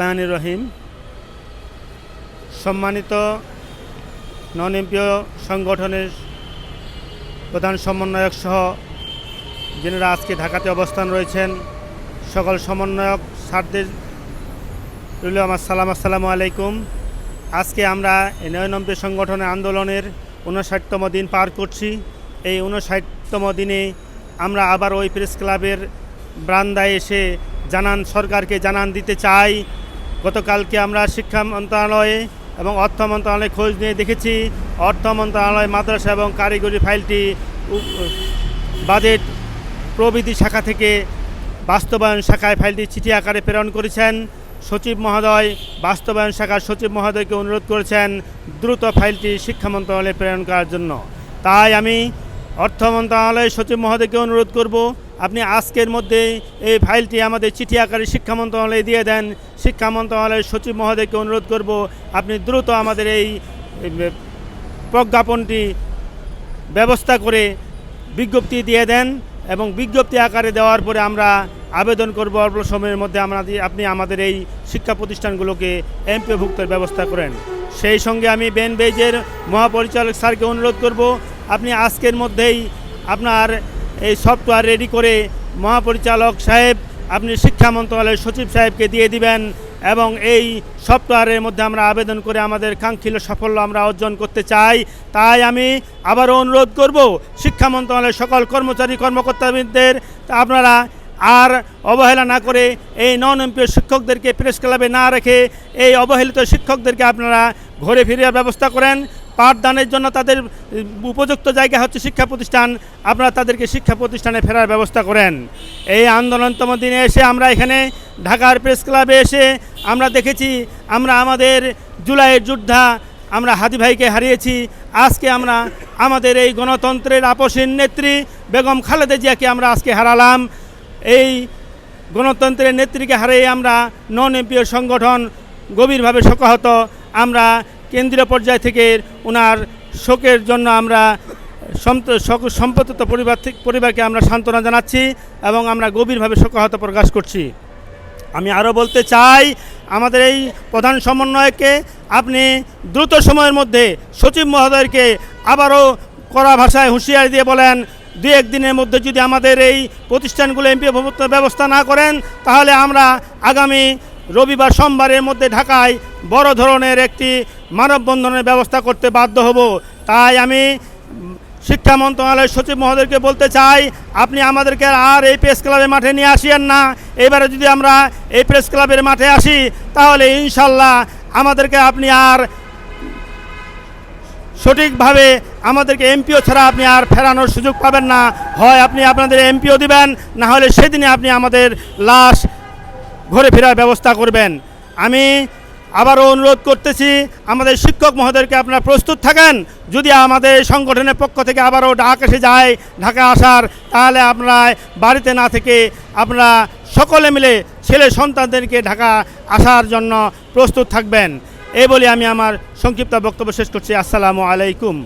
রহমান রহিম। সম্মানিত non MPO সংগঠনের প্রধান সমন্বয়ক সহ যিনারা আজকে ঢাকাতে অবস্থান রয়েছেন, সকল সমন্বয়ক স্যারদের রইল আমার সালাম, আসসালামু আলাইকুম। আজকে আমরা এই নয় নম্বর সংগঠনের আন্দোলনের উনষাটতম দিন পার করছি। এই উনষাটতম দিনে আমরা আবার ওই প্রেস ক্লাবের ব্রান্দায় এসে জানান, সরকারকে জানান দিতে চাই। গতকালকে আমরা শিক্ষা মন্ত্রণালয়ে এবং অর্থ মন্ত্রণালয়ে খোঁজ নিয়ে দেখেছি, অর্থ মন্ত্রণালয়, মাদ্রাসা এবং কারিগরি ফাইলটি বাজেট প্রবিধি শাখা থেকে বাস্তবায়ন শাখায় ফাইলটি চিঠি আকারে প্রেরণ করেছেন। সচিব মহোদয় বাস্তবায়ন শাখার সচিব মহোদয়কে অনুরোধ করেছেন দ্রুত ফাইলটি শিক্ষা মন্ত্রণালয়ে প্রেরণ করার জন্য। তাই আমি অর্থ মন্ত্রণালয়ের সচিব মহোদয়কে অনুরোধ করব, আপনি আজকের মধ্যে এই ফাইলটি আমাদের চিঠি আকারে শিক্ষা মন্ত্রণালয়ে দিয়ে দেন। শিক্ষা মন্ত্রণালয়ের সচিব মহোদয়কে অনুরোধ করব, আপনি দ্রুত আমাদের এই প্রজ্ঞাপনটি ব্যবস্থা করে বিজ্ঞপ্তি দিয়ে দেন এবং বিজ্ঞপ্তি আকারে দেওয়ার পরে আমরা আবেদন করব। অল্প সময়ের মধ্যে আমরা আপনি আমাদের এই শিক্ষা প্রতিষ্ঠানগুলোকে এমপিভুক্তের ব্যবস্থা করেন। সেই সঙ্গে আমি বেন বেজের মহাপরিচালক স্যারকে অনুরোধ করব আপনি আজকের মধ্যেই আপনার এই সফটওয়্যার রেডি করে মহাপরিচালক সাহেব, আপনি শিক্ষা মন্ত্রণালয়ের সচিব সাহেবকে দিয়ে দিবেন এবং এই সফটওয়্যারের মধ্যে আমরা আবেদন করে আমাদের কাঙ্ক্ষিত সাফল্য আমরা অর্জন করতে চাই। তাই আমি আবারও অনুরোধ করব, শিক্ষা মন্ত্রণালয়ের সকল কর্মচারী কর্মকর্তাদের তা আপনারা আর অবহেলা না করে এই নন এমপিও শিক্ষকদেরকে প্রেস ক্লাবে না রেখে এই অবহেলিত শিক্ষকদেরকে আপনারা ঘুরে ফিরে ব্যবস্থা করেন। পাঠদানের জন্য তাদের উপযুক্ত জায়গা হচ্ছে শিক্ষা প্রতিষ্ঠান। আপনারা তাদেরকে শিক্ষা প্রতিষ্ঠানে ফেরার ব্যবস্থা করেন। এই আন্দোলনতম দিনে এসে আমরা এখানে ঢাকার প্রেস ক্লাবে এসে আমরা দেখেছি, আমরা আমাদের জুলাইয়ের যোদ্ধা, আমরা হাদি ভাইকে হারিয়েছি। আজকে আমরা আমাদের এই গণতন্ত্রের আপসীন নেত্রী বেগম খালেদা জিয়াকে আমরা আজকে হারালাম। এই গণতন্ত্রের নেত্রীকে হারিয়ে আমরা নন এমপিও সংগঠন গভীরভাবে শোকাহত। আমরা কেন্দ্রীয় পর্যায় থেকে ওনার শোকের জন্য আমরা সম্পতিত পরিবার পরিবারকে আমরা সান্ত্বনা জানাচ্ছি এবং আমরা গভীরভাবে শোকাহত প্রকাশ করছি। আমি আরও বলতে চাই, আমাদের এই প্রধান সমন্বয়কে আপনি দ্রুত সময়ের মধ্যে সচিব মহোদয়কে আবারও কড়া ভাষায় হুঁশিয়ারি দিয়ে বলেন, দু একদিনের মধ্যে যদি আমাদের এই প্রতিষ্ঠানগুলো এমপি ব্যবস্থা না করেন, তাহলে আমরা আগামী রবিবার সোমবারের মধ্যে ঢাকায় বড় ধরনের একটি মানববন্ধনের ব্যবস্থা করতে বাধ্য হব। তাই আমি শিক্ষা মন্ত্রণালয়ের সচিব মহোদয়কে বলতে চাই, আপনি আমাদেরকে আর এই প্রেস ক্লাবের মাঠে নিয়ে আসিয়েন না। এবারে যদি আমরা এই প্রেস ক্লাবের মাঠে আসি, তাহলে ইনশাল্লাহ আমাদেরকে আপনি আর সঠিকভাবে আমাদেরকে এমপিও ছাড়া আপনি আর ফেরানোর সুযোগ পাবেন না। হয় আপনি আপনাদের এমপিও দিবেন, না হলে সেদিনে আপনি আমাদের লাশ ঘুরে ফেরার ব্যবস্থা করবেন। আমি আবারও অনুরোধ করতেছি, আমাদের শিক্ষক মহোদয়কে আপনারা প্রস্তুত থাকেন। যদি আমাদের সংগঠনের পক্ষ থেকে আবারও ডাক এসে যায় ঢাকা আসার, তাহলে আপনারা বাড়িতে না থেকে আপনারা সকলে মিলে ছেলে সন্তানদেরকে ঢাকা আসার জন্য প্রস্তুত থাকবেন। এই বলে আমি আমার সংক্ষিপ্ত বক্তব্য শেষ করছি। আসসালামু আলাইকুম।